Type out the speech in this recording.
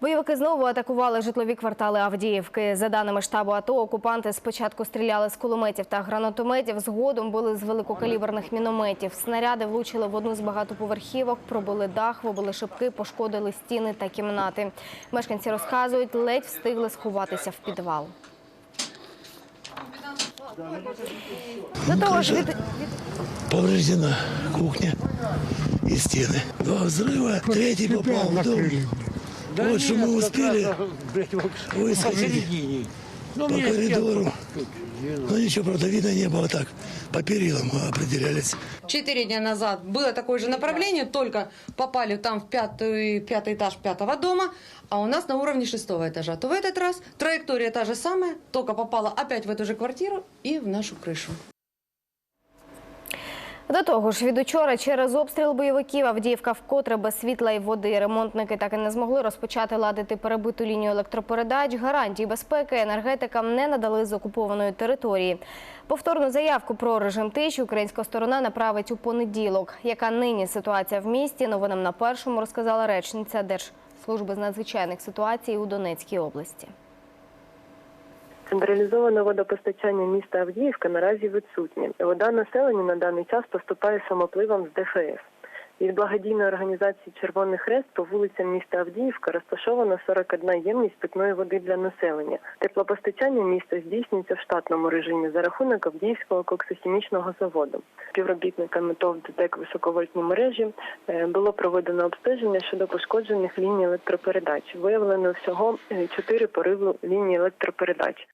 Бойовики знову атакували житлові квартали Авдіївки. За даними штабу АТО, окупанти спочатку стріляли з кулеметів та гранатометів, згодом били з великокаліберних мінометів. Снаряди влучили в одну з багатоповерхівок, пробили дах, вибили шибки, пошкодили стіни та кімнати. Мешканці розказують, ледь встигли сховатися в підвал. До того ж, від, Повреждена кухня и стены. Два взрыва, третий попал в дом. Вот что мы успели выскочить Ну, по коридору. Но ничего, правда, видно не было так. По перилам мы определялись. Четыре дня назад было такое же направление, только попали там в пятый, пятый этаж пятого дома, а у нас на уровне шестого этажа. То в этот раз траектория та же самая, только попала опять в эту же квартиру и в нашу крышу. До того ж, від учора через обстріл бойовиків Авдіївка вкотре без світла і води. Ремонтники так і не змогли розпочати ладити перебиту лінію електропередач. Гарантій безпеки енергетикам не надали з окупованої території. Повторну заявку про режим тиші українська сторона направить у понеділок. Яка нині ситуація в місті? Новинам на першому розказала речниця Держслужби з надзвичайних ситуацій у Донецькій області. Централізоване водопостачання міста Авдіївка наразі відсутнє. Вода населенню на даний час поступає самопливом з ДФС. Від благодійної організації Червоний Хрест по вулицям міста Авдіївка розташована 41 ємність питної води для населення. Теплопостачання міста здійснюється в штатному режимі за рахунок Авдіївського коксохімічного заводу. Співробітниками ТОВ ДТЕК високовольтні мережі е, було проведено обстеження щодо пошкоджених ліній електропередач. Виявлено всього 4 пориви лінії електропередач.